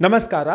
ನಮಸ್ಕಾರ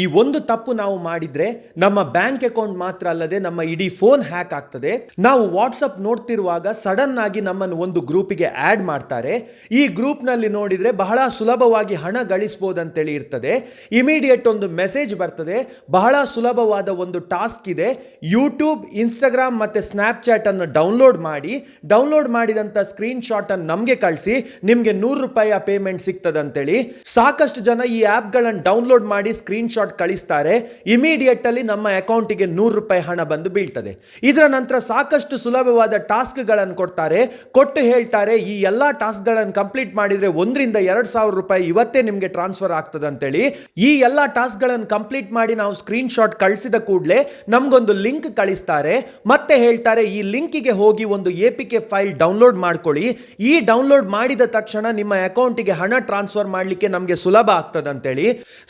ಈ ಒಂದು ತಪ್ಪು ನಾವು ಮಾಡಿದ್ರೆ ನಮ್ಮ ಬ್ಯಾಂಕ್ ಅಕೌಂಟ್ ಮಾತ್ರ ಅಲ್ಲದೆ ನಮ್ಮ ಇಡೀ ಫೋನ್ ಹ್ಯಾಕ್ ಆಗ್ತದೆ. ನಾವು ವಾಟ್ಸಪ್ ನೋಡ್ತಿರುವಾಗ ಸಡನ್ ಆಗಿ ನಮ್ಮನ್ನು ಒಂದು ಗ್ರೂಪಿಗೆ ಆಡ್ ಮಾಡ್ತಾರೆ. ಈ ಗ್ರೂಪ್ನಲ್ಲಿ ನೋಡಿದ್ರೆ ಬಹಳ ಸುಲಭವಾಗಿ ಹಣ ಗಳಿಸ್ಬೋದಂತೇಳಿ ಇರ್ತದೆ. ಇಮಿಡಿಯೇಟ್ ಒಂದು ಮೆಸೇಜ್ ಬರ್ತದೆ. ಬಹಳ ಸುಲಭವಾದ ಒಂದು ಟಾಸ್ಕ್ ಇದೆ. ಯೂಟ್ಯೂಬ್, ಇನ್ಸ್ಟಾಗ್ರಾಮ್ ಮತ್ತೆ ಸ್ನ್ಯಾಪ್ಚಾಟನ್ನು ಡೌನ್ಲೋಡ್ ಮಾಡಿ. ಡೌನ್ಲೋಡ್ ಮಾಡಿದಂಥ ಸ್ಕ್ರೀನ್ ಶಾಟ್ ಅನ್ನು ನಮಗೆ ಕಳಿಸಿ. ನಿಮಗೆ ನೂರು ರೂಪಾಯಿಯ ಪೇಮೆಂಟ್ ಸಿಗ್ತದಂತೇಳಿ. ಸಾಕಷ್ಟು ಜನ ಈ ಆ್ಯಪ್ಗಳನ್ನು ಡೌನ್ಲೋಡ್ ಮಾಡಿ ಸ್ಕ್ರೀನ್ ಶಾಟ್ ಕಳಿಸ್ತಾರೆ ಇಮಿಡಿಯೇಟಲ್ಲಿ ನಮ್ಮ ಅಕೌಂಟಿಗೆ ನೂರು ರೂಪಾಯಿ ಹಣ ಬಂದು ಬೀಳ್ತದೆ. ಇದರ ನಂತರ ಸಾಕಷ್ಟು ಸುಲಭವಾದ ಟಾಸ್ಕ್ಗಳನ್ನು ಕೊಡ್ತಾರೆ. ಕೊಟ್ಟು ಹೇಳ್ತಾರೆ, ಈ ಎಲ್ಲ ಟಾಸ್ಕ್ಗಳನ್ನು ಕಂಪ್ಲೀಟ್ ಮಾಡಿದ್ರೆ ಒಂದರಿಂದ ಎರಡು ಸಾವಿರ ರೂಪಾಯಿ ಇವತ್ತೇ ನಿಮಗೆ ಟ್ರಾನ್ಸ್ಫರ್ ಆಗ್ತದೆ ಅಂತೇಳಿ. ಈ ಎಲ್ಲ ಟಾಸ್ಕ್ಗಳನ್ನು ಕಂಪ್ಲೀಟ್ ಮಾಡಿ ನಾವು ಸ್ಕ್ರೀನ್ ಶಾಟ್ ಕಳಿಸಿದ ಕೂಡಲೇ ನಮಗೊಂದು ಲಿಂಕ್ ಕಳಿಸ್ತಾರೆ. ಮತ್ತೆ ಹೇಳ್ತಾರೆ, ಈ ಲಿಂಕಿಗೆ ಹೋಗಿ ಒಂದು A P K file download ಮಾಡ್ಕೊಳ್ಳಿ. ಈ ಡೌನ್ಲೋಡ್ ಮಾಡಿದ ತಕ್ಷಣ ನಿಮ್ಮ ಅಕೌಂಟಿಗೆ ಹಣ ಟ್ರಾನ್ಸ್ಫರ್ ಮಾಡಲಿಕ್ಕೆ ನಮಗೆ ಸುಲಭ ಆಗ್ತದೆ ಅಂತೇಳಿ.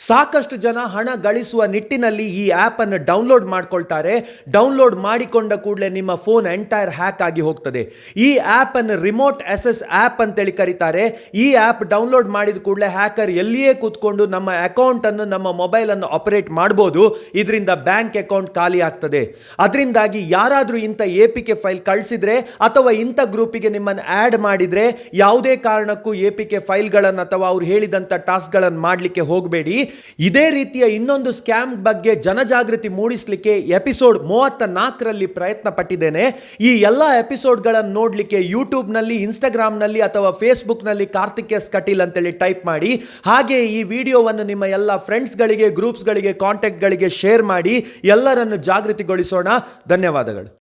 ಸಾಕಷ್ಟು ಜನ ಹಣ ಗಳಿಸುವ ನಿಟ್ಟಿನಲ್ಲಿ ಈ ಆ್ಯಪ್ ಅನ್ನು ಡೌನ್ಲೋಡ್ ಮಾಡ್ಕೊಳ್ತಾರೆ. ಡೌನ್ಲೋಡ್ ಮಾಡಿಕೊಂಡ ಕೂಡಲೇ ನಿಮ್ಮ ಫೋನ್ ಎಂಟೈರ್ ಹ್ಯಾಕ್ ಆಗಿ ಹೋಗ್ತದೆ. ಈ ಆ್ಯಪ್ ಅನ್ನು ರಿಮೋಟ್ ಎಸ್ ಆ್ಯಪ್ ಅಂತೇಳಿ ಕರೀತಾರೆ. ಈ ಆ್ಯಪ್ ಡೌನ್ಲೋಡ್ ಮಾಡಿದ ಕೂಡಲೇ ಹ್ಯಾಕರ್ ಎಲ್ಲಿಯೇ ಕೂತ್ಕೊಂಡು ನಮ್ಮ ಅಕೌಂಟನ್ನು ನಮ್ಮ ಮೊಬೈಲ್ ಅನ್ನು ಆಪರೇಟ್ ಮಾಡ್ಬೋದು. ಇದರಿಂದ ಬ್ಯಾಂಕ್ ಅಕೌಂಟ್ ಖಾಲಿ ಆಗ್ತದೆ. ಅದರಿಂದಾಗಿ ಯಾರಾದರೂ ಇಂಥ ಎ ಪಿ ಕೆ ಫೈಲ್ ಕಳಿಸಿದ್ರೆ ಅಥವಾ ಇಂಥ ಗ್ರೂಪಿಗೆ ನಿಮ್ಮನ್ನು ಆ್ಯಡ್ ಮಾಡಿದ್ರೆ ಯಾವುದೇ ಕಾರಣಕ್ಕೂ ಎ ಪಿ ಕೆ ಫೈಲ್ಗಳನ್ನು ಅಥವಾ ಅವ್ರು ಹೇಳಿದಂಥ ಟಾಸ್ಕ್ಗಳನ್ನು ಮಾಡಲಿಕ್ಕೆ ಹೋಗಬೇಡಿ. ಇದೇ ರೀತಿಯ ಇನ್ನೊಂದು ಸ್ಕ್ಯಾಮ್ ಬಗ್ಗೆ ಜನಜಾಗೃತಿ ಮೂಡಿಸಲಿಕ್ಕೆ ಎಪಿಸೋಡ್ ಮೂವತ್ತ ನಾಲ್ಕರಲ್ಲಿ ಪ್ರಯತ್ನ ಪಟ್ಟಿದ್ದೇನೆ ಈ ಎಲ್ಲ ಎಪಿಸೋಡ್ಗಳನ್ನು ನೋಡಲಿಕ್ಕೆ ಯೂಟ್ಯೂಬ್ನಲ್ಲಿ, ಇನ್ಸ್ಟಾಗ್ರಾಮ್ನಲ್ಲಿ ಅಥವಾ ಫೇಸ್ಬುಕ್ನಲ್ಲಿ ಕಾರ್ತಿಕ್ ಎಸ್ ಕಟೀಲ್ ಅಂತೇಳಿ ಟೈಪ್ ಮಾಡಿ. ಹಾಗೆ ಈ ವಿಡಿಯೋವನ್ನು ನಿಮ್ಮ ಎಲ್ಲ ಫ್ರೆಂಡ್ಸ್ಗಳಿಗೆ, ಗ್ರೂಪ್ಸ್ಗಳಿಗೆ, ಕಾಂಟ್ಯಾಕ್ಟ್ಗಳಿಗೆ ಶೇರ್ ಮಾಡಿ. ಎಲ್ಲರನ್ನು ಜಾಗೃತಿಗೊಳಿಸೋಣ. ಧನ್ಯವಾದಗಳು.